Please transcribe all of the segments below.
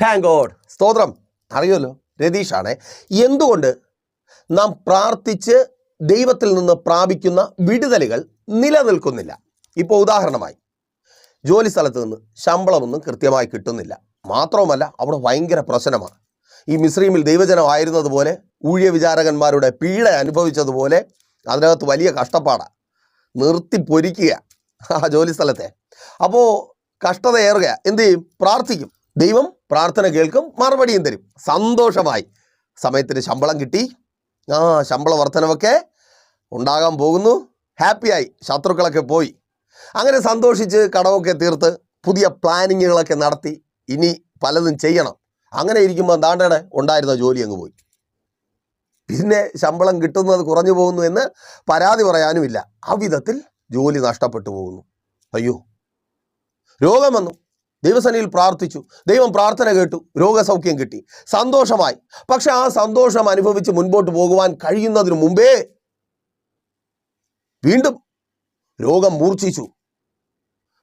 Thank God സ്തോത്രം. അറിയുമല്ലോ? രതീഷാണ്. എന്തുകൊണ്ട് നാം പ്രാർത്ഥിച്ച് ദൈവത്തിൽ നിന്ന് പ്രാപിക്കുന്ന വിടുതലുകൾ നിലനിൽക്കുന്നില്ല? ഇപ്പോൾ ഉദാഹരണമായി ജോലി സ്ഥലത്ത് നിന്ന് ശമ്പളമൊന്നും കൃത്യമായി കിട്ടുന്നില്ല. മാത്രവുമല്ല അവിടെ ഭയങ്കര പ്രശ്നമാണ്. ഈ മിശ്രീമിൽ ദൈവജനമായിരുന്നതുപോലെ ഊഴിയ വിചാരകന്മാരുടെ പീഡ അനുഭവിച്ചതുപോലെ അതിനകത്ത് വലിയ കഷ്ടപ്പാടാണ് നിർത്തി പൊരിക്കുക ആ ജോലി സ്ഥലത്തെ. അപ്പോൾ കഷ്ടത ഏറുക എന്ത് ചെയ്യും? പ്രാർത്ഥിക്കും. ദൈവം പ്രാർത്ഥന കേൾക്കും മറുപടിയും തരും. സന്തോഷമായി. സമയത്തിന് ശമ്പളം കിട്ടി. ആ ശമ്പള വർധനമൊക്കെ ഉണ്ടാകാൻ പോകുന്നു. ഹാപ്പിയായി ശത്രുക്കളൊക്കെ പോയി. അങ്ങനെ സന്തോഷിച്ച് കടമൊക്കെ തീർത്ത് പുതിയ പ്ലാനിങ്ങുകളൊക്കെ നടത്തി ഇനി പലതും ചെയ്യണം. അങ്ങനെ ഇരിക്കുമ്പോൾ എന്താണ്ടാണ്? ഉണ്ടായിരുന്ന ജോലി അങ്ങ് പോയി. പിന്നെ ശമ്പളം കിട്ടുന്നത് കുറഞ്ഞു പോകുന്നു എന്ന് പരാതി പറയാനുമില്ല. ആ വിധത്തിൽ ജോലി നഷ്ടപ്പെട്ടു പോകുന്നു. അയ്യോ. രോഗം വന്നു. ദൈവസനയിൽ പ്രാർത്ഥിച്ചു. ദൈവം പ്രാർത്ഥന കേട്ടു. രോഗസൗഖ്യം കിട്ടി. സന്തോഷമായി. പക്ഷെ ആ സന്തോഷം അനുഭവിച്ച് മുൻപോട്ട് പോകുവാൻ കഴിയുന്നതിന് മുമ്പേ വീണ്ടും രോഗം മൂർച്ഛിച്ചു.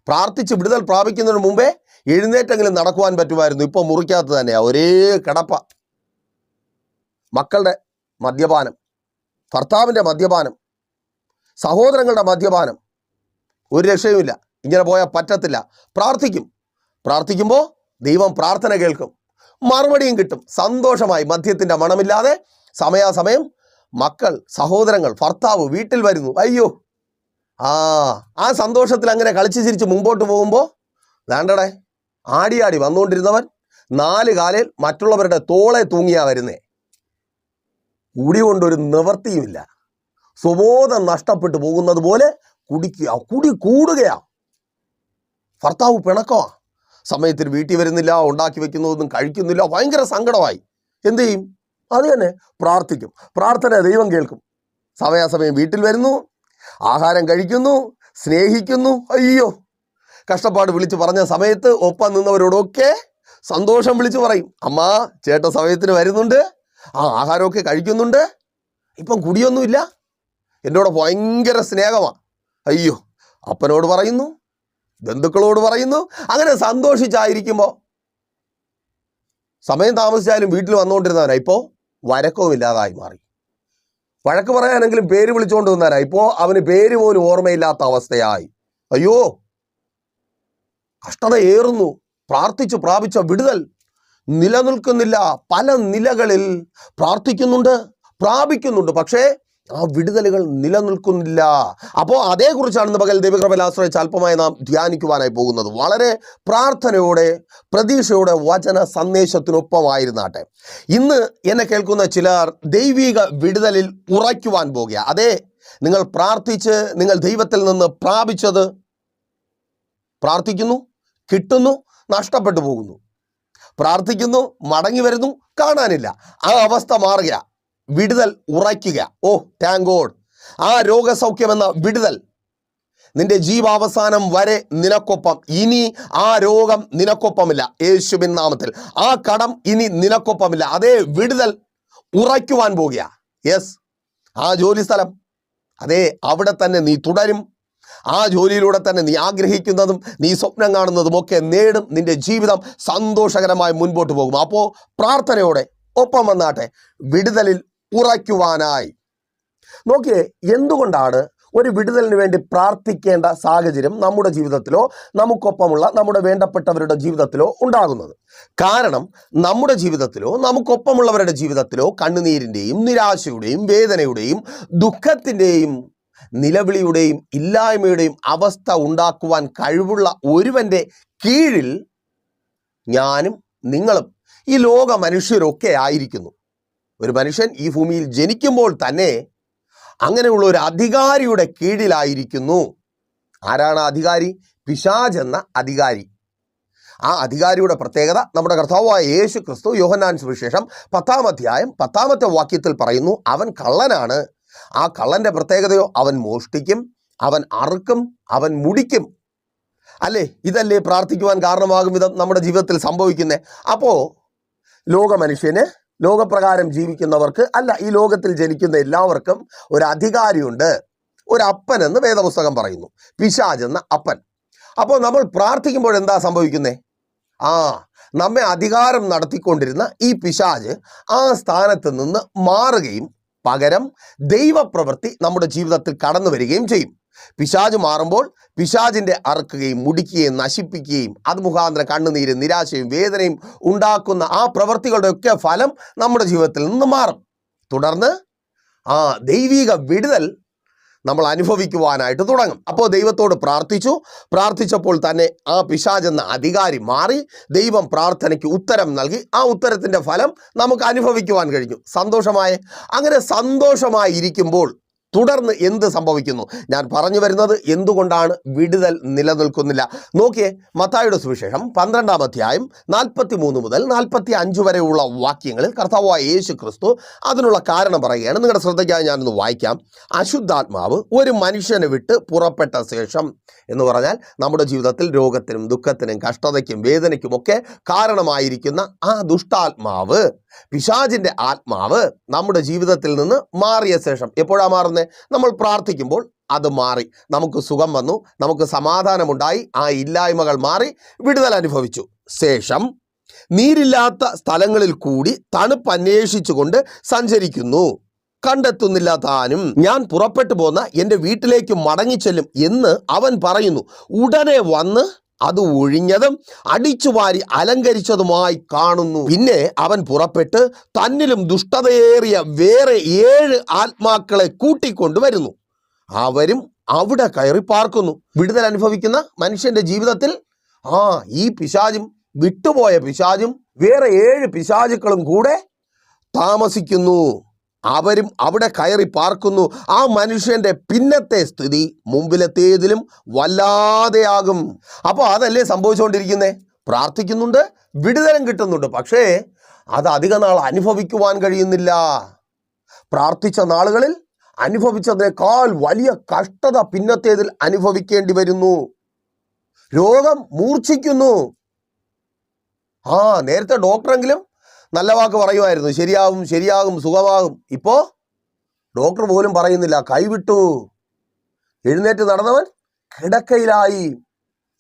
പ്രാർത്ഥിച്ച് വിടുതൽ പ്രാപിക്കുന്നതിന് മുമ്പേ എഴുന്നേറ്റെങ്കിലും നടക്കുവാൻ പറ്റുമായിരുന്നു. ഇപ്പോൾ മുറിക്കാത്ത തന്നെയാ. ഒരേ കിടപ്പ. മക്കളുടെ മദ്യപാനം. ഭർത്താവിന്റെ മദ്യപാനം. സഹോദരങ്ങളുടെ മദ്യപാനം. ഒരു രക്ഷയുമില്ല. ഇങ്ങനെ പോയാൽ പറ്റത്തില്ല. പ്രാർത്ഥിക്കും. പ്രാർത്ഥിക്കുമ്പോൾ ദൈവം പ്രാർത്ഥന കേൾക്കും. മറുപടിയും കിട്ടും. സന്തോഷമായി മദ്യത്തിന്റെ മണമില്ലാതെ സമയാസമയം മക്കൾ സഹോദരങ്ങൾ ഭർത്താവ് വീട്ടിൽ വരുന്നു. അയ്യോ. ആ ആ സന്തോഷത്തിൽ അങ്ങനെ കളിച്ച് ചിരിച്ച് മുമ്പോട്ട് പോകുമ്പോൾ വേണ്ടടേ ആടിയാടി വന്നുകൊണ്ടിരുന്നവൻ നാല് കാലിൽ മറ്റുള്ളവരുടെ തോളെ തൂങ്ങിയാ വരുന്നേ. കുടി കൊണ്ടൊരു നിവർത്തിയുമില്ല. സ്വബോധം നഷ്ടപ്പെട്ടു പോകുന്നത് പോലെ കുടിക്കുക കുടി കൂടുകയാ. ഭർത്താവ് പിണക്കമാ. സമയത്തിന് വീട്ടിൽ വരുന്നില്ല ഉണ്ടാക്കി വെക്കുന്നതൊന്നും കഴിക്കുന്നില്ല ഭയങ്കര സങ്കടമായി. എന്തു ചെയ്യും? അത് തന്നെ പ്രാർത്ഥിക്കും. പ്രാർത്ഥന ദൈവം കേൾക്കും. സമയാസമയം വീട്ടിൽ വരുന്നു ആഹാരം കഴിക്കുന്നു സ്നേഹിക്കുന്നു. അയ്യോ! കഷ്ടപ്പാട് വിളിച്ചു പറഞ്ഞ സമയത്ത് ഒപ്പം നിന്നവരോടൊക്കെ സന്തോഷം വിളിച്ചു പറയും. അമ്മ ചേട്ട സമയത്തിന് വരുന്നുണ്ട്. ആ ആഹാരമൊക്കെ കഴിക്കുന്നുണ്ട്. ഇപ്പം കുടിയൊന്നുമില്ല. എന്നോട് ഭയങ്കര സ്നേഹമാണ് അയ്യോ! അപ്പനോട് പറയുന്നു ബന്ധുക്കളോട് പറയുന്നു. അങ്ങനെ സന്തോഷിച്ചായിരിക്കുമ്പോൾ സമയം താമസിച്ചാലും വീട്ടിൽ വന്നുകൊണ്ടിരുന്നവനാ. ഇപ്പോൾ വരക്കവും ഇല്ലാതായി മാറി. വഴക്ക് പറയാനെങ്കിലും പേര് വിളിച്ചുകൊണ്ട് നിന്നാരാ? ഇപ്പോൾ അവന് പേര് പോലും ഓർമ്മയില്ലാത്ത അവസ്ഥയായി. അയ്യോ കഷ്ടത ഏറുന്നു. പ്രാർത്ഥിച്ചു പ്രാപിച്ച വിടുതൽ നിലനിൽക്കുന്നില്ല. പല നിലകളിൽ പ്രാർത്ഥിക്കുന്നുണ്ട് പ്രാപിക്കുന്നുണ്ട്. പക്ഷേ ആ വിടുതലുകൾ നിലനിൽക്കുന്നില്ല. അപ്പോൾ അതേക്കുറിച്ചാണ് ഇന്ന് പകൽ ദൈവകൃപയിൽ ആശ്രയിച്ച് അല്പമായി നാം ധ്യാനിക്കുവാനായി പോകുന്നത്. വളരെ പ്രാർത്ഥനയോടെ പ്രതീക്ഷയോടെ വചന സന്ദേശത്തിനൊപ്പമായിരുന്നാട്ടെ. ഇന്ന് എന്നെ കേൾക്കുന്ന ചിലർ ദൈവിക വിടുതലിൽ ഉറയ്ക്കുവാൻ പോകുക. അതെ നിങ്ങൾ പ്രാർത്ഥിച്ച് നിങ്ങൾ ദൈവത്തിൽ നിന്ന് പ്രാപിച്ചത് പ്രാർത്ഥിക്കുന്നു കിട്ടുന്നു നഷ്ടപ്പെട്ടു പോകുന്നു. പ്രാർത്ഥിക്കുന്നു മടങ്ങി വരുന്നു കാണാനില്ല. ആ അവസ്ഥ മാറുക വിടുതൽ ഉറയ്ക്കുക. ഓ താങ്ക് ഗോഡ് ആ രോഗസൗഖ്യം എന്ന വിടുതൽ നിന്റെ ജീവാവസാനം വരെ നിനക്കൊപ്പം. ഇനി ആ രോഗം നിനക്കൊപ്പമില്ല. യേശുബിൻ നാമത്തിൽ. ആ കടം ഇനി നിനക്കൊപ്പമില്ല. അതേ വിടുതൽ ഉറയ്ക്കുവാൻ പോകുക. യെസ് ആ ജോലി സ്ഥലം അതെ അവിടെ തന്നെ നീ തുടരും. ആ ജോലിയിലൂടെ തന്നെ നീ ആഗ്രഹിക്കുന്നതും നീ സ്വപ്നം കാണുന്നതും ഒക്കെ നേടും. നിന്റെ ജീവിതം സന്തോഷകരമായി മുൻപോട്ട് പോകും. അപ്പോൾ പ്രാർത്ഥനയോടെ ഒപ്പം വന്നാട്ടെ. വിടുതലിൽ ഉറയ്ക്കുവാനായി. നോക്കിയേ എന്തുകൊണ്ടാണ് ഒരു വിടുതലിന് വേണ്ടി പ്രാർത്ഥിക്കേണ്ട സാഹചര്യം നമ്മുടെ ജീവിതത്തിലോ നമുക്കൊപ്പമുള്ള നമ്മുടെ വേണ്ടപ്പെട്ടവരുടെ ജീവിതത്തിലോ ഉണ്ടാകുന്നത്? കാരണം നമ്മുടെ ജീവിതത്തിലോ നമുക്കൊപ്പമുള്ളവരുടെ ജീവിതത്തിലോ കണ്ണുനീരിന്റെയും നിരാശയുടെയും വേദനയുടെയും ദുഃഖത്തിന്റെയും നിലവിളിയുടെയും ഇല്ലായ്മയുടെയും അവസ്ഥ ഉണ്ടാക്കുവാൻ കഴിവുള്ള ഒരുവന്റെ കീഴിൽ ഞാനും നിങ്ങളും ഈ ലോക മനുഷ്യരൊക്കെ ആയിരിക്കുന്നു. ഒരു മനുഷ്യൻ ഈ ഭൂമിയിൽ ജനിക്കുമ്പോൾ തന്നെ അങ്ങനെയുള്ള ഒരു അധികാരിയുടെ കീഴിലായിരിക്കുന്നു. ആരാണ് അധികാരി? പിശാജ് എന്ന അധികാരി. ആ അധികാരിയുടെ പ്രത്യേകത നമ്മുടെ കർത്താവായ യേശു ക്രിസ്തു യോഹന്നാൻ സുവിശേഷം പത്താം അധ്യായം പത്താമത്തെ വാക്യത്തിൽ പറയുന്നു അവൻ കള്ളനാണ്. ആ കള്ളന്റെ പ്രത്യേകതയോ അവൻ മോഷ്ടിക്കും അവൻ അറുക്കും അവൻ മുടിക്കും. അല്ലേ? ഇതല്ലേ പ്രാർത്ഥിക്കുവാൻ കാരണമാകും വിധം നമ്മുടെ ജീവിതത്തിൽ സംഭവിക്കുന്നത് അപ്പോൾ ലോക മനുഷ്യന് ലോകപ്രകാരം ജീവിക്കുന്നവർക്ക് അല്ല ഈ ലോകത്തിൽ ജനിക്കുന്ന എല്ലാവർക്കും ഒരു അധികാരിയുണ്ട്. ഒരു അപ്പൻ എന്ന് വേദപുസ്തകം പറയുന്നു. പിശാജ് എന്ന അപ്പൻ. അപ്പോൾ നമ്മൾ പ്രാർത്ഥിക്കുമ്പോൾ എന്താ സംഭവിക്കുന്നത് ആ നമ്മെ അധികാരം നടത്തിക്കൊണ്ടിരുന്ന ഈ പിശാജ് ആ സ്ഥാനത്ത് നിന്ന് മാറുകയും പകരം ദൈവപ്രവൃത്തി നമ്മുടെ ജീവിതത്തിൽ കടന്നു വരികയും ചെയ്യും. പിശാജ് മാറുമ്പോൾ പിശാജിന്റെ അറുക്കുകയും മുടിക്കുകയും നശിപ്പിക്കുകയും അത് മുഖാന്തരം കണ്ണുനീരും നിരാശയും വേദനയും ഉണ്ടാക്കുന്ന ആ പ്രവൃത്തികളുടെ ഒക്കെ ഫലം നമ്മുടെ ജീവിതത്തിൽ നിന്ന് മാറും. തുടർന്ന് ആ ദൈവിക വിടുതൽ നമ്മൾ അനുഭവിക്കുവാനായിട്ട് തുടങ്ങും. അപ്പോൾ ദൈവത്തോട് പ്രാർത്ഥിച്ചു. പ്രാർത്ഥിച്ചപ്പോൾ തന്നെ ആ പിശാജ് എന്ന അധികാരി മാറി ദൈവം പ്രാർത്ഥനയ്ക്ക് ഉത്തരം നൽകി. ആ ഉത്തരത്തിന്റെ ഫലം നമുക്ക് അനുഭവിക്കുവാൻ കഴിഞ്ഞു. സന്തോഷമായ. അങ്ങനെ സന്തോഷമായി ഇരിക്കുമ്പോൾ തുടർന്ന് എന്ത് സംഭവിക്കുന്നു? ഞാൻ പറഞ്ഞു വരുന്നത് എന്തുകൊണ്ടാണ് വിടുതൽ നിലനിൽക്കുന്നില്ല? നോക്കിയേ മത്തായുടെ സുവിശേഷം പന്ത്രണ്ടാം അധ്യായം നാൽപ്പത്തി മൂന്ന് മുതൽ നാൽപ്പത്തി അഞ്ച് വരെയുള്ള വാക്യങ്ങളിൽ കർത്താവായ യേശു ക്രിസ്തു അതിനുള്ള കാരണം പറയുകയാണ്. നിങ്ങളുടെ ശ്രദ്ധയ്ക്കായി ഞാനൊന്ന് വായിക്കാം. അശുദ്ധാത്മാവ് ഒരു മനുഷ്യനെ വിട്ട് പുറപ്പെട്ട ശേഷം എന്ന് പറഞ്ഞാൽ നമ്മുടെ ജീവിതത്തിൽ രോഗത്തിനും ദുഃഖത്തിനും കഷ്ടതയ്ക്കും വേദനയ്ക്കും ഒക്കെ കാരണമായിരിക്കുന്ന ആ ദുഷ്ടാത്മാവ് പിശാജിന്റെ ആത്മാവ് നമ്മുടെ ജീവിതത്തിൽ നിന്ന് മാറിയ ശേഷം എപ്പോഴാണ് മാറുന്നത് നമ്മൾ പ്രാർത്ഥിക്കുമ്പോൾ അത് മാറി. നമുക്ക് സുഖം വന്നു. നമുക്ക് സമാധാനമുണ്ടായി. ആ ഇല്ലായ്മകൾ മാറി വിടുതൽ അനുഭവിച്ചു. ശേഷം നീരില്ലാത്ത സ്ഥലങ്ങളിൽ കൂടി തണുപ്പ് അന്വേഷിച്ചുകൊണ്ട് സഞ്ചരിക്കുന്നു. കണ്ടെത്തുന്നില്ല താനും ഞാൻ പുറപ്പെട്ടു പോന്ന എന്റെ വീട്ടിലേക്ക് മടങ്ങിച്ചെല്ലും എന്ന് അവൻ പറയുന്നു. ഉടനെ വന്ന് അത് ഒഴിഞ്ഞതും അടിച്ചുവാരി അലങ്കരിച്ചതുമായി കാണുന്നു. പിന്നെ അവൻ പുറപ്പെട്ട് തന്നിലും ദുഷ്ടതയേറിയ വേറെ ഏഴ് ആത്മാക്കളെ കൂട്ടിക്കൊണ്ടുവരുന്നു അവരും അവിടെ കയറി പാർക്കുന്നു. വിടുതൽ അനുഭവിക്കുന്ന മനുഷ്യന്റെ ജീവിതത്തിൽ ആ ഈ പിശാചും വിട്ടുപോയ പിശാചും വേറെ ഏഴ് പിശാചുക്കളും കൂടെ താമസിക്കുന്നു. അവരും അവിടെ കയറി പാർക്കുന്നു. ആ മനുഷ്യന്റെ പിന്നത്തെ സ്ഥിതി മുമ്പിലെത്തിയതിലും വല്ലാതെയാകും. അപ്പോൾ അതല്ലേ സംഭവിച്ചുകൊണ്ടിരിക്കുന്നേ? പ്രാർത്ഥിക്കുന്നുണ്ട് വിടുതലും കിട്ടുന്നുണ്ട്. പക്ഷേ അത് അധിക നാൾ അനുഭവിക്കുവാൻ കഴിയുന്നില്ല. പ്രാർത്ഥിച്ച നാളുകളിൽ അനുഭവിച്ചതിനേക്കാൾ വലിയ കഷ്ടത പിന്നത്തേതിൽ അനുഭവിക്കേണ്ടി വരുന്നു. രോഗം മൂർച്ഛിക്കുന്നു. ആ നേരത്തെ ഡോക്ടറെങ്കിലും നല്ല വാക്ക് പറയുമായിരുന്നു. ശരിയാവും ശരിയാകും സുഖമാകും. ഇപ്പോ ഡോക്ടർ പോലും പറയുന്നില്ല. കൈവിട്ടു. എഴുന്നേറ്റ് നടന്നവൻ കിടക്കയിലായി.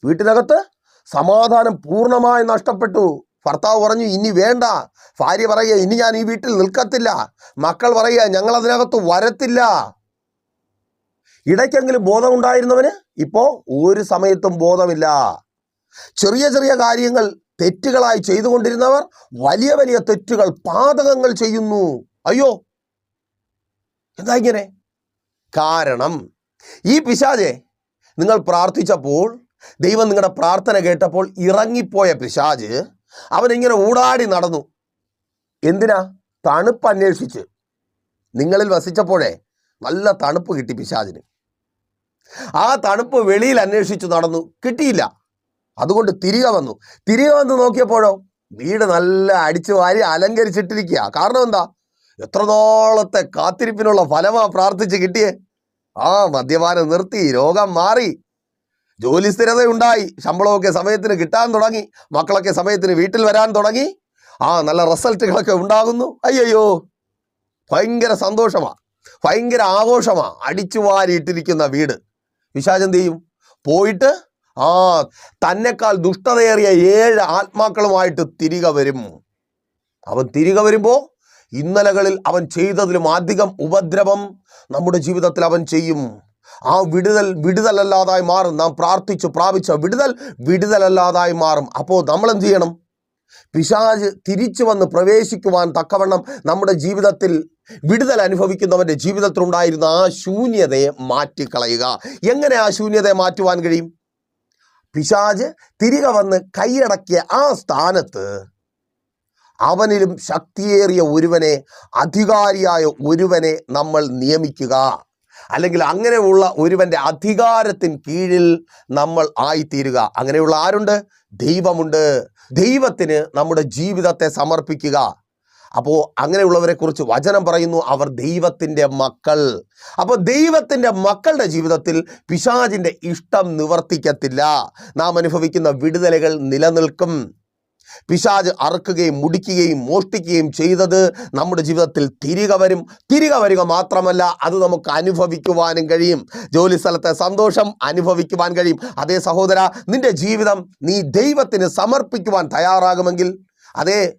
വീട്ടിനകത്ത് സമാധാനം പൂർണമായി നഷ്ടപ്പെട്ടു. ഭർത്താവ് പറഞ്ഞു ഇനി വേണ്ട. ഭാര്യ പറയുക ഇനി ഞാൻ ഈ വീട്ടിൽ നിൽക്കത്തില്ല. മക്കൾ പറയുക ഞങ്ങൾ അതിനകത്ത് വരത്തില്ല. ഇടയ്ക്കെങ്കിലും ബോധമുണ്ടായിരുന്നവന് ഇപ്പോ ഒരു സമയത്തും ബോധമില്ല. ചെറിയ ചെറിയ കാര്യങ്ങൾ തെറ്റുകളായി ചെയ്തുകൊണ്ടിരുന്നവർ വലിയ വലിയ തെറ്റുകൾ പാതകങ്ങൾ ചെയ്യുന്നു. അയ്യോ എന്താ ഇങ്ങനെ? കാരണം ഈ പിശാചെ നിങ്ങൾ പ്രാർത്ഥിച്ചപ്പോൾ ദൈവം നിങ്ങളുടെ പ്രാർത്ഥന കേട്ടപ്പോൾ ഇറങ്ങിപ്പോയ പിശാജ് അവനിങ്ങനെ ഊടാടി നടന്നു. എന്തിനാ? തണുപ്പ് അന്വേഷിച്ച്. നിങ്ങളിൽ വസിച്ചപ്പോഴേ നല്ല തണുപ്പ് കിട്ടി പിശാജിന് ആ തണുപ്പ് വെളിയിൽ അന്വേഷിച്ച് നടന്നു. കിട്ടിയില്ല. അതുകൊണ്ട് തിരികെ വന്നു. തിരികെ വന്ന് നോക്കിയപ്പോഴോ വീട് നല്ല അടിച്ചു വാരി അലങ്കരിച്ചിട്ടിരിക്കുക കാരണം എന്താ? എത്രത്തോളത്തെ കാത്തിരിപ്പിനുള്ള ഫലമാ പ്രാർത്ഥിച്ച് കിട്ടിയേ. ആ മദ്യപാനം നിർത്തി രോഗം മാറി. ജോലി സ്ഥിരത ഉണ്ടായി ശമ്പളമൊക്കെ സമയത്തിന് കിട്ടാൻ തുടങ്ങി. മക്കളൊക്കെ സമയത്തിന് വീട്ടിൽ വരാൻ തുടങ്ങി. ആ നല്ല റിസൾട്ടുകളൊക്കെ ഉണ്ടാകുന്നു. അയ്യോ ഭയങ്കര സന്തോഷമാ. ഭയങ്കര ആഘോഷമാ അടിച്ചു വാരിയിട്ടിരിക്കുന്ന വീട്. വിശാചം ചെയ്യും പോയിട്ട് ആ തന്നെക്കാൾ ദുഷ്ടതയേറിയ ഏഴ് ആത്മാക്കളുമായിട്ട് തിരികെ വരും. അവൻ തിരികെ വരുമ്പോൾ ഇന്നലകളിൽ അവൻ ചെയ്തതിലും അധികം ഉപദ്രവം നമ്മുടെ ജീവിതത്തിൽ അവൻ ചെയ്യും. ആ വിടുതൽ വിടുതലല്ലാതായി മാറും. നാം പ്രാർത്ഥിച്ചു പ്രാപിച്ച വിടുതൽ വിടുതലല്ലാതായി മാറും. അപ്പോൾ നമ്മൾ എന്ത് ചെയ്യണം? പിശാജ് തിരിച്ചു വന്ന് പ്രവേശിക്കുവാൻ തക്കവണ്ണം നമ്മുടെ ജീവിതത്തിൽ വിടുതൽ അനുഭവിക്കുന്നവന്റെ ജീവിതത്തിലുണ്ടായിരുന്ന ആ ശൂന്യതയെ മാറ്റിക്കളയുക. എങ്ങനെ ആ ശൂന്യതയെ മാറ്റുവാൻ കഴിയും? പിശാജ് തിരികെ വന്ന് കൈയടക്കിയ ആ സ്ഥാനത്ത് അവനിലും ശക്തിയേറിയ ഒരുവനെ അധികാരിയായ ഒരുവനെ നമ്മൾ നിയമിക്കുക. അല്ലെങ്കിൽ അങ്ങനെയുള്ള ഒരുവന്റെ അധികാരത്തിന് കീഴിൽ നമ്മൾ ആയിത്തീരുക. അങ്ങനെയുള്ള ആരുണ്ട്? ദൈവമുണ്ട്. ദൈവത്തിന് നമ്മുടെ ജീവിതത്തെ സമർപ്പിക്കുക. അപ്പോൾ അങ്ങനെയുള്ളവരെ കുറിച്ച് വചനം പറയുന്നു അവർ ദൈവത്തിന്റെ മക്കൾ. അപ്പോൾ ദൈവത്തിന്റെ മക്കളുടെ ജീവിതത്തിൽ പിശാചിന്റെ ഇഷ്ടം നിവർത്തിക്കത്തില്ല. നാം അനുഭവിക്കുന്ന വിടുതലകൾ നിലനിൽക്കും. പിശാജ് അറുക്കുകയും മുടിക്കുകയും മോഷ്ടിക്കുകയും ചെയ്തത് നമ്മുടെ ജീവിതത്തിൽ തിരികെ വരും. തിരികെ വരിക മാത്രമല്ല അത് നമുക്ക് അനുഭവിക്കുവാനും കഴിയും. ജോലി സ്ഥലത്തെ സന്തോഷം അനുഭവിക്കുവാൻ കഴിയും. അതേ സഹോദര നിന്റെ ജീവിതം നീ ദൈവത്തിന് സമർപ്പിക്കുവാൻ തയ്യാറാകുമെങ്കിൽ അതേ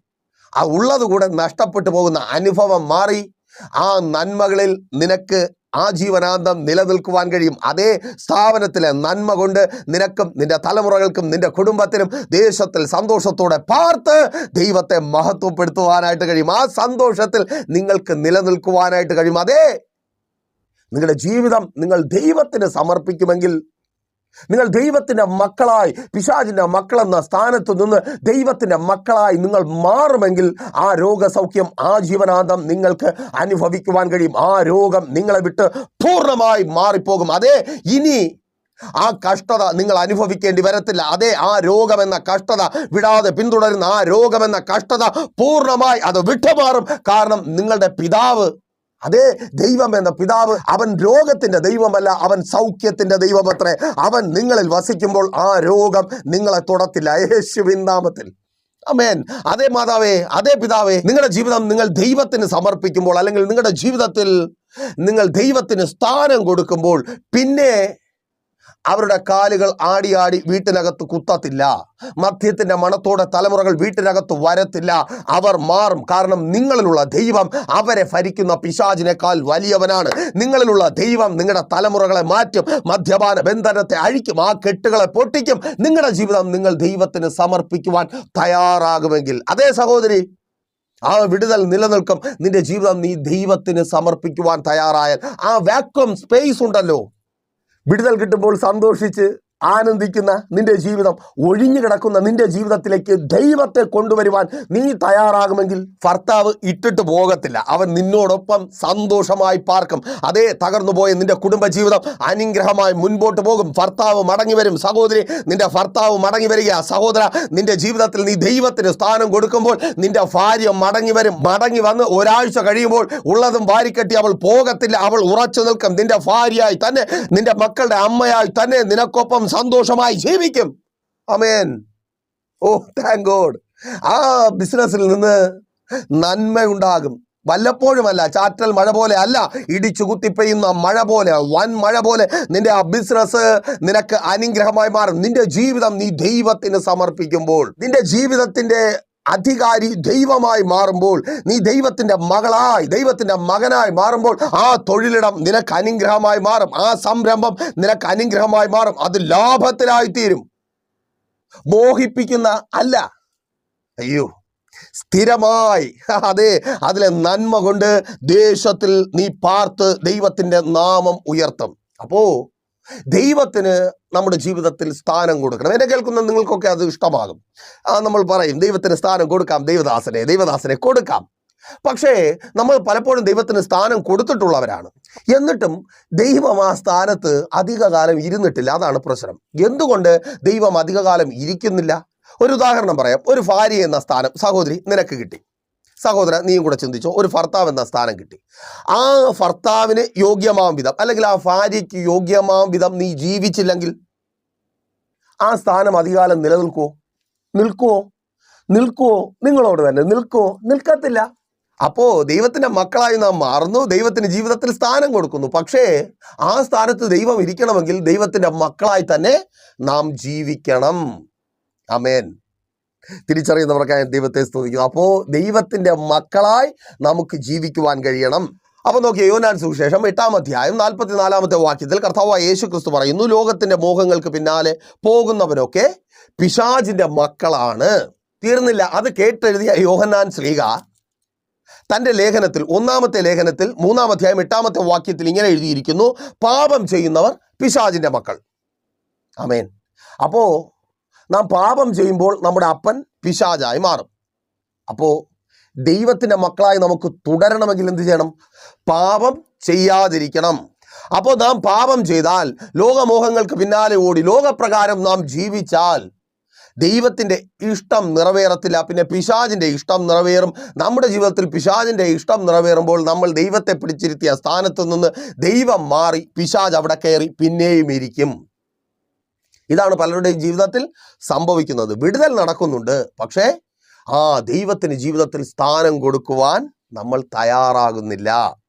ആ ഉള്ളത് കൂടെ നഷ്ടപ്പെട്ടു പോകുന്ന അനുഭവം മാറി. ആ നന്മകളിൽ നിനക്ക് ആ ജീവനാന്തം നിലനിൽക്കുവാൻ കഴിയും. അതേ സ്ഥാപനത്തിലെ നന്മ കൊണ്ട് നിനക്കും നിന്റെ തലമുറകൾക്കും നിന്റെ കുടുംബത്തിനും ദേശത്തിൽ സന്തോഷത്തോടെ പാർത്ത് ദൈവത്തെ മഹത്വപ്പെടുത്തുവാനായിട്ട് കഴിയും. ആ സന്തോഷത്തിൽ നിങ്ങൾക്ക് നിലനിൽക്കുവാനായിട്ട് കഴിയും. അതേ നിങ്ങളുടെ ജീവിതം നിങ്ങൾ ദൈവത്തിന് സമർപ്പിക്കുമെങ്കിൽ നിങ്ങൾ ദൈവത്തിന്റെ മക്കളായി പിശാചിന്റെ മക്കളെന്ന സ്ഥാനത്ത് നിന്ന് ദൈവത്തിന്റെ മക്കളായി നിങ്ങൾ മാറുമെങ്കിൽ ആ രോഗസൗഖ്യം ആ ജീവനാന്തം നിങ്ങൾക്ക് അനുഭവിക്കുവാൻ കഴിയും. ആ രോഗം നിങ്ങളെ വിട്ട് പൂർണമായി മാറിപ്പോകും. അതെ ഇനി ആ കഷ്ടത നിങ്ങൾ അനുഭവിക്കേണ്ടി വരത്തില്ല. അതേ ആ രോഗമെന്ന കഷ്ടത വിടാതെ പിന്തുടരുന്ന ആ രോഗമെന്ന കഷ്ടത പൂർണമായി അത് വിട്ടുമാറും. കാരണം നിങ്ങളുടെ പിതാവ് അതേ ദൈവം എന്ന പിതാവ് അവൻ രോഗത്തിന്റെ ദൈവമല്ല അവൻ സൗഖ്യത്തിന്റെ ദൈവമത്രേ അവൻ നിങ്ങളിൽ വസിക്കുമ്പോൾ ആ രോഗം നിങ്ങളെ തുടത്തില്ല. യേശുവിൻ നാമത്തിൽ. അമേൻ അതേ മാതാവേ അതേ പിതാവേ നിങ്ങളുടെ ജീവിതം നിങ്ങൾ ദൈവത്തിന് സമർപ്പിക്കുമ്പോൾ അല്ലെങ്കിൽ നിങ്ങളുടെ ജീവിതത്തിൽ നിങ്ങൾ ദൈവത്തിന് സ്ഥാനം കൊടുക്കുമ്പോൾ പിന്നെ അവരുടെ കാലുകൾ ആടി ആടി വീട്ടിനകത്ത് കുത്തത്തില്ല. മദ്യത്തിന്റെ മണത്തോടെ തലമുറകൾ വീട്ടിനകത്ത് വരത്തില്ല. അവർ മാറും. കാരണം നിങ്ങളിലുള്ള ദൈവം അവരെ ഭരിക്കുന്ന പിശാചിനേക്കാൾ വലിയവനാണ്. നിങ്ങളിലുള്ള ദൈവം നിങ്ങളുടെ തലമുറകളെ മാറ്റും. മദ്യപാന ബന്ധനത്തെ അഴിക്കും. ആ കെട്ടുകളെ പൊട്ടിക്കും. നിങ്ങളുടെ ജീവിതം നിങ്ങൾ ദൈവത്തിന് സമർപ്പിക്കുവാൻ തയ്യാറാകുമെങ്കിൽ. അതേ സഹോദരി ആ വിടുതൽ നിലനിൽക്കും. നിന്റെ ജീവിതം നീ ദൈവത്തിന് സമർപ്പിക്കുവാൻ തയ്യാറായാൽ. ആ വാക്വം സ്പേസ് ഉണ്ടല്ലോ. വിടുതൽ കിട്ടുമ്പോൾ സന്തോഷിച്ച് ആനന്ദിക്കുന്ന നിന്റെ ജീവിതം ഒഴിഞ്ഞു കിടക്കുന്ന നിന്റെ ജീവിതത്തിലേക്ക് ദൈവത്തെ കൊണ്ടുവരുവാൻ നീ തയ്യാറാകുമെങ്കിൽ ഭർത്താവ് ഇട്ടിട്ട് പോകത്തില്ല. അവൻ നിന്നോടൊപ്പം സന്തോഷമായി പാർക്കും. അതേ തകർന്നു പോയ നിന്റെ കുടുംബജീവിതം അനുഗ്രഹമായി മുൻപോട്ട് പോകും. ഭർത്താവ് മടങ്ങി വരും. സഹോദരി നിന്റെ ഭർത്താവ് മടങ്ങി വരിക. സഹോദര നിന്റെ ജീവിതത്തിൽ നീ ദൈവത്തിന് സ്ഥാനം കൊടുക്കുമ്പോൾ നിന്റെ ഭാര്യ മടങ്ങി വരും. മടങ്ങി വന്ന് ഒരാഴ്ച കഴിയുമ്പോൾ ഉള്ളതും വാരിക്കെട്ടി അവൾ പോകത്തില്ല. അവൾ ഉറച്ചു നിൽക്കും. നിന്റെ ഭാര്യയായി തന്നെ നിന്റെ മക്കളുടെ അമ്മയായി തന്നെ നിനക്കൊപ്പം സന്തോഷമായി ജീവിക്കും. അമേൻ ഓ താങ്ക് ഗോഡ് ആ ബിസിനസ്സിൽ നിന്ന് നന്മയുണ്ടാകും. വല്ലപ്പോഴുമല്ല ചാറ്റൽ മഴ പോലെ അല്ല ഇടിച്ചു കുത്തിപ്പെയ്യുന്ന മഴ പോലെ വൻ മഴ പോലെ നിന്റെ ആ ബിസിനസ് നിനക്ക് അനുഗ്രഹമായി മാറും. നിന്റെ ജീവിതം നീ ദൈവത്തിന് സമർപ്പിക്കുമ്പോൾ നിന്റെ ജീവിതത്തിന്റെ അധികാരി ദൈവമായി മാറുമ്പോൾ നീ ദൈവത്തിന്റെ മകളായി ദൈവത്തിന്റെ മകനായി മാറുമ്പോൾ ആ തൊഴിലിടം നിനക്ക് അനുഗ്രഹമായി മാറും. ആ സംരംഭം നിനക്ക് അനുഗ്രഹമായി മാറും. അത് ലാഭത്തിലായി തീരും മോഹിപ്പിക്കുന്ന അല്ല. അയ്യോ സ്ഥിരമായി. അതെ അതിലെ നന്മ കൊണ്ട് ദേശത്തിൽ നീ പാർത്ത് ദൈവത്തിന്റെ നാമം ഉയർത്തും. അപ്പോ ദൈവത്തിന് നമ്മുടെ ജീവിതത്തിൽ സ്ഥാനം കൊടുക്കണം. എന്നെ കേൾക്കുന്ന നിങ്ങൾക്കൊക്കെ അത് ഇഷ്ടമാകും. നമ്മൾ പറയും ദൈവത്തിന് സ്ഥാനം കൊടുക്കാം ദൈവദാസനെ ദൈവദാസനെ കൊടുക്കാം. പക്ഷേ നമ്മൾ പലപ്പോഴും ദൈവത്തിന് സ്ഥാനം കൊടുത്തിട്ടുള്ളവരാണ്. എന്നിട്ടും ദൈവം ആ സ്ഥാനത്ത് അധികകാലം ഇരുന്നിട്ടില്ല. അതാണ് പ്രശ്നം. എന്തുകൊണ്ട് ദൈവം അധികകാലം ഇരിക്കുന്നില്ല? ഒരു ഉദാഹരണം പറയാം. ഒരു ഭാര്യ എന്ന സ്ഥാനം സഹോദരി നിനക്ക് കിട്ടി. സഹോദര നീയും കൂടെ ചിന്തിച്ചോ ഒരു ഭർത്താവ് എന്ന സ്ഥാനം കിട്ടി. ആ ഭർത്താവിന് യോഗ്യമാം വിധം അല്ലെങ്കിൽ ആ ഭാര്യയ്ക്ക് യോഗ്യമാം വിധം നീ ജീവിച്ചില്ലെങ്കിൽ ആ സ്ഥാനം അധികാലം നിലനിൽക്കുമോ നിൽക്കുമോ നിൽക്കുമോ നിങ്ങളോട് തന്നെ നിൽക്കുമോ നിൽക്കത്തില്ല. അപ്പോ ദൈവത്തിന്റെ മക്കളായി നാം മാറുന്നു ദൈവത്തിന് ജീവിതത്തിൽ സ്ഥാനം കൊടുക്കുന്നു. പക്ഷേ ആ സ്ഥാനത്ത് ദൈവം ഇരിക്കണമെങ്കിൽ ദൈവത്തിന്റെ മക്കളായി തന്നെ നാം ജീവിക്കണം. അമേൻ തിരിച്ചറിയുന്നവർക്കായി ദൈവത്തെ സ്തുതിക്കുന്നു. അപ്പോ ദൈവത്തിന്റെ മക്കളായി നമുക്ക് ജീവിക്കുവാൻ കഴിയണം. അപ്പൊ നോക്കിയ യോനാൻ സുവിശേഷം എട്ടാം അധ്യായം നാൽപ്പത്തിനാലാമത്തെ വാക്യത്തിൽ കർത്താവായ യേശു ക്രിസ്തു പറയുന്നു ലോകത്തിന്റെ മോഹങ്ങൾക്ക് പിന്നാലെ പോകുന്നവരൊക്കെ പിശാജിന്റെ മക്കളാണ്. തീർന്നില്ല. അത് കേട്ടെഴുതിയ യോഹന്നാൻ ശ്രീക തന്റെ ലേഖനത്തിൽ ഒന്നാമത്തെ ലേഖനത്തിൽ മൂന്നാം അധ്യായം എട്ടാമത്തെ വാക്യത്തിൽ ഇങ്ങനെ എഴുതിയിരിക്കുന്നു പാപം ചെയ്യുന്നവർ പിശാജിന്റെ മക്കൾ. അമേൻ അപ്പോ നാം പാപം ചെയ്യുമ്പോൾ നമ്മുടെ അപ്പൻ പിശാചായി മാറും. അപ്പോൾ ദൈവത്തിന്റെ മക്കളായി നമുക്ക് തുടരണമെങ്കിൽ എന്ത് ചെയ്യണം? പാപം ചെയ്യാതിരിക്കണം. അപ്പോൾ നാം പാപം ചെയ്താൽ ലോകമോഹങ്ങൾക്ക് പിന്നാലെ ഓടി ലോകപ്രകാരം നാം ജീവിച്ചാൽ ദൈവത്തിന്റെ ഇഷ്ടം നിറവേറത്തില്ല. പിന്നെ പിശാജിന്റെ ഇഷ്ടം നിറവേറും. നമ്മുടെ ജീവിതത്തിൽ പിശാജിന്റെ ഇഷ്ടം നിറവേറുമ്പോൾ നമ്മൾ ദൈവത്തെ പിടിച്ചിരുത്തിയ സ്ഥാനത്ത് നിന്ന് ദൈവം മാറി പിശാജ് അവിടെ കയറി പിന്നെയും ഇരിക്കും. ഇതാണ് പലരുടെയും ജീവിതത്തിൽ സംഭവിക്കുന്നത്. വിടുതൽ നടക്കുന്നുണ്ട്. പക്ഷേ ആ ദൈവത്തിന് ജീവിതത്തിൽ സ്ഥാനം കൊടുക്കുവാൻ നമ്മൾ തയ്യാറാകുന്നില്ല.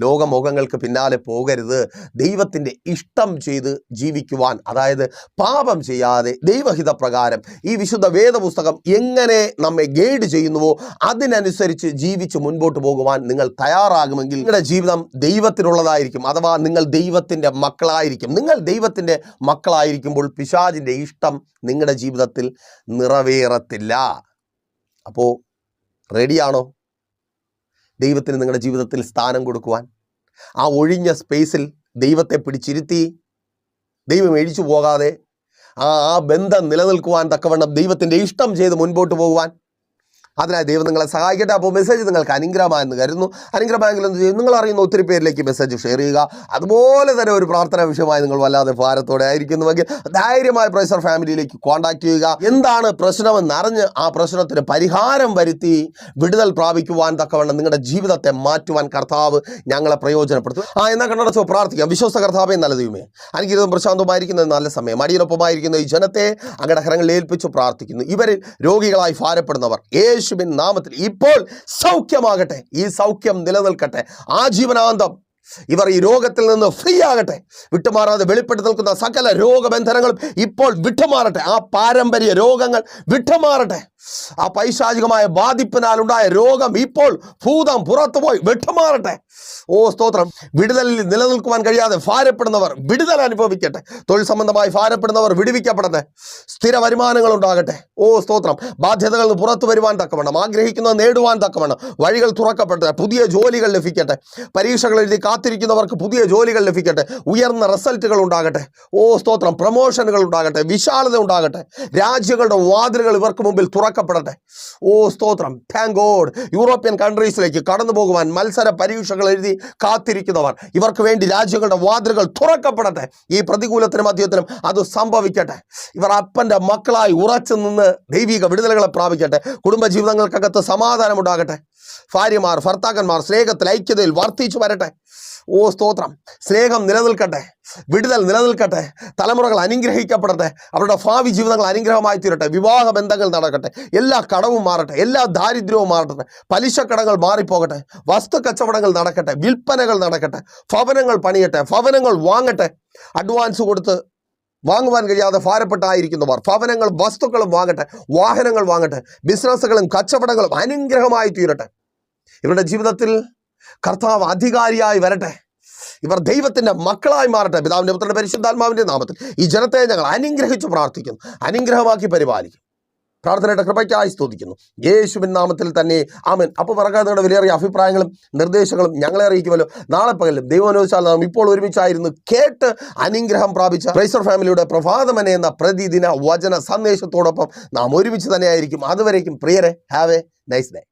ലോകമുഖങ്ങൾക്ക് പിന്നാലെ പോകരുത്. ദൈവത്തിന്റെ ഇഷ്ടം ചെയ്ത് ജീവിക്കുവാൻ അതായത് പാപം ചെയ്യാതെ ദൈവഹിത പ്രകാരം ഈ വിശുദ്ധ വേദപുസ്തകം എങ്ങനെ നമ്മെ ഗൈഡ് ചെയ്യുന്നുവോ അതിനനുസരിച്ച് ജീവിച്ച് മുൻപോട്ട് പോകുവാൻ നിങ്ങൾ തയ്യാറാകുമെങ്കിൽ നിങ്ങളുടെ ജീവിതം ദൈവത്തിനുള്ളതായിരിക്കും. അഥവാ നിങ്ങൾ ദൈവത്തിന്റെ മക്കളായിരിക്കും. നിങ്ങൾ ദൈവത്തിന്റെ മക്കളായിരിക്കുമ്പോൾ പിശാചിന്റെ ഇഷ്ടം നിങ്ങളുടെ ജീവിതത്തിൽ നിറവേറത്തില്ല. അപ്പോൾ റെഡിയാണോ? ദൈവത്തിന് നിങ്ങളുടെ ജീവിതത്തിൽ സ്ഥാനം കൊടുക്കുവാൻ. ആ ഒഴിഞ്ഞ സ്പേസിൽ ദൈവത്തെ പിടിച്ചിരുത്തി ദൈവം എഴിച്ചു പോകാതെ ആ ആ ബന്ധം നിലനിൽക്കുവാൻ തക്കവണ്ണം ദൈവത്തിന്റെ ഇഷ്ടം ചെയ്ത് മുൻപോട്ട് പോകുവാൻ അതിനായി ദൈവം നിങ്ങളെ സഹായിക്കട്ടെ. അപ്പോൾ മെസ്സേജ് നിങ്ങൾക്ക് അനുഗ്രഹമായെന്ന് കരുതുന്നു. ചെയ്യും? നിങ്ങൾ അറിയുന്ന ഒത്തിരി പേരിലേക്ക് മെസ്സേജ് ഷെയർ ചെയ്യുക. അതുപോലെ തന്നെ ഒരു പ്രാർത്ഥനാ വിഷയമായി നിങ്ങൾ വല്ലാതെ ഭാരത്തോടെ ആയിരിക്കുന്നുവെങ്കിൽ ധൈര്യമായ പ്രൈസർ ഫാമിലിയിലേക്ക് കോൺടാക്ട് ചെയ്യുക. എന്താണ് പ്രശ്നമെന്ന് അറിഞ്ഞ് ആ പ്രശ്നത്തിന് പരിഹാരം വരുത്തി വിടുതൽ പ്രാപിക്കുവാൻ തക്കവണ്ണം നിങ്ങളുടെ ജീവിതത്തെ മാറ്റുവാൻ കർത്താവ് ഞങ്ങളെ പ്രയോജനപ്പെടുത്തും. ആ എന്നാൽ കണ്ണടച്ചോ പ്രാർത്ഥിക്കാം. വിശ്വസ കർത്താവേ നല്ല ദൈവമേ. അനുഗ്രഹം പ്രശാന്തമായിരിക്കുന്നത് നല്ല സമയം. അടിയിലൊപ്പമായിരിക്കുന്ന ഈ ജനത്തെ അങ്ങയുടെ കരങ്ങളിൽ ഏൽപ്പിച്ചു പ്രാർത്ഥിക്കുന്നു. ഇവരിൽ രോഗികളായി ഭാരപ്പെടുന്നവർ. യേശുവിൻ നാമത്തിൽ ഇപ്പോൾ സൗഖ്യമാകട്ടെ. ഈ സൗഖ്യം നിലനിൽക്കട്ടെ. ആ ആജീവനാന്തം ഇവർ ഈ രോഗത്തിൽ നിന്ന് ഫ്രീ ആകട്ടെ. വിട്ടുമാറാതെ വെളിപ്പെട്ട് നിൽക്കുന്ന സകല രോഗബന്ധനങ്ങളും ഇപ്പോൾ വിട്ടുമാറട്ടെ. ആ പാരമ്പര്യ രോഗങ്ങൾ വിട്ടുമാറട്ടെ. ആ പൈശാചികമായ ബാധിപ്പിനാൽ ഉണ്ടായ രോഗം ഇപ്പോൾ ഭൂതം പുറത്തുപോയി വിട്ടുമാറട്ടെ. ഓ സ്തോത്രം. വിടുതലിൽ നിലനിൽക്കുവാൻ കഴിയാതെ ഭാരപ്പെടുന്നവർ വിടുതൽ അനുഭവിക്കട്ടെ. തൊഴിൽ സംബന്ധമായി ഭാരപ്പെടുന്നവർ വിടുവിക്കപ്പെടട്ടെ. സ്ഥിര വരുമാനങ്ങൾ ഉണ്ടാകട്ടെ. ഓ സ്തോത്രം. ബാധ്യതകൾ പുറത്തു വരുവാൻ തക്കവണ്ണം. ആഗ്രഹിക്കുന്നത് നേടുവാൻ തക്കവണ്ണം. വഴികൾ തുറക്കപ്പെടട്ടെ. പുതിയ ജോലികൾ ലഭിക്കട്ടെ. പരീക്ഷകൾ എഴുതി കാത്തിരിക്കുന്നവർക്ക് പുതിയ ജോലികൾ ലഭിക്കട്ടെ. ഉയർന്ന റിസൾട്ടുകൾ ഉണ്ടാകട്ടെ. ഓ സ്തോത്രം. പ്രമോഷനുകൾ ഉണ്ടാകട്ടെ. വിശാലത ഉണ്ടാകട്ടെ. രാജ്യങ്ങളുടെ വാതിലുകൾ ഇവർക്ക് മുമ്പിൽ തുറക്കപ്പെടട്ടെ. ഓ സ്തോത്രം. താങ്ക് ഗോഡ് യൂറോപ്യൻ കൺട്രീസിലേക്ക് കടന്നു പോകുവാൻ മത്സര പരീക്ഷകൾ എഴുതി കാത്തിരിക്കുന്നവർ ഇവർക്ക് വേണ്ടി രാജ്യങ്ങളുടെ വാതിലുകൾ തുറക്കപ്പെടട്ടെ. ഈ പ്രതികൂലത്തിനും മധ്യത്തിനും അത് സംഭവിക്കട്ടെ. ഇവർ അപ്പന്റെ മക്കളായി ഉറച്ചു നിന്ന് ദൈവിക വിടുതലുകളെ പ്രാപിക്കട്ടെ. കുടുംബജീവിതങ്ങൾക്കകത്ത് സമാധാനം ഉണ്ടാകട്ടെ. ഭാര്യമാർ ഭർത്താക്കന്മാർ സ്നേഹത്തിൽ ഐക്യതയിൽ വർദ്ധിച്ചു വരട്ടെ. ഓ സ്തോത്രം. സ്നേഹം നിലനിൽക്കട്ടെ. വിടുതൽ നിലനിൽക്കട്ടെ. തലമുറകൾ അനുഗ്രഹിക്കപ്പെടട്ടെ. അവരുടെ ഭാവി ജീവിതങ്ങൾ അനുഗ്രഹമായി തീരട്ടെ. വിവാഹ ബന്ധങ്ങൾ നടക്കട്ടെ. എല്ലാ കടവും മാറട്ടെ. എല്ലാ ദാരിദ്ര്യവും മാറട്ടെ. പലിശക്കടങ്ങൾ മാറിപ്പോകട്ടെ. വസ്തു കച്ചവടങ്ങൾ നടക്കട്ടെ. വിൽപ്പനകൾ നടക്കട്ടെ. ഭവനങ്ങൾ പണിയട്ടെ. ഭവനങ്ങൾ വാങ്ങട്ടെ. അഡ്വാൻസ് കൊടുത്ത് വാങ്ങുവാൻ കഴിയാതെ ഭാരപ്പെട്ടായിരിക്കുന്നവർ. ഭവനങ്ങൾ വസ്തുക്കളും വാങ്ങട്ടെ വാഹനങ്ങൾ വാങ്ങട്ടെ ബിസിനസ്സുകളും കച്ചവടങ്ങളും അനുഗ്രഹമായി തീരട്ടെ. ഇവരുടെ ജീവിതത്തിൽ കർത്താവ് അധികാരിയായി വരട്ടെ. ഇവർ ദൈവത്തിന്റെ മക്കളായി മാറട്ടെ. പിതാവിന്റെ പുത്രന്റെ പരിശുദ്ധാത്മാവിന്റെ നാമത്തിൽ ഈ ജനത്തെ ഞങ്ങൾ അനുഗ്രഹിച്ചു പ്രാർത്ഥിക്കുന്നു. അനുഗ്രഹമാക്കി പരിപാലിക്കും. പ്രാർത്ഥനയുടെ കൃപയ്ക്കായി സ്തുതിക്കുന്നു. യേശുവിൻ നാമത്തിൽ തന്നെ ആമൻ. അപ്പോൾ മറക്കാതെ നിങ്ങളുടെ വിലയേറിയ അഭിപ്രായങ്ങളും നിർദ്ദേശങ്ങളും ഞങ്ങളെ അറിയിക്കുമല്ലോ. നാളെ പകലും ദൈവമനുവച്ചാൽ നാം ഇപ്പോൾ ഒരുമിച്ചായിരുന്നു കേട്ട് അനുഗ്രഹം പ്രാപിച്ച പ്രൈസർ ഫാമിലിയുടെ പ്രഭാതമനെ എന്ന പ്രതിദിന വചന സന്ദേശത്തോടൊപ്പം നാം ഒരുമിച്ച് തന്നെയായിരിക്കും. അതുവരേക്കും പ്രിയരെ ഹാവ് എ നൈസ് ഡേ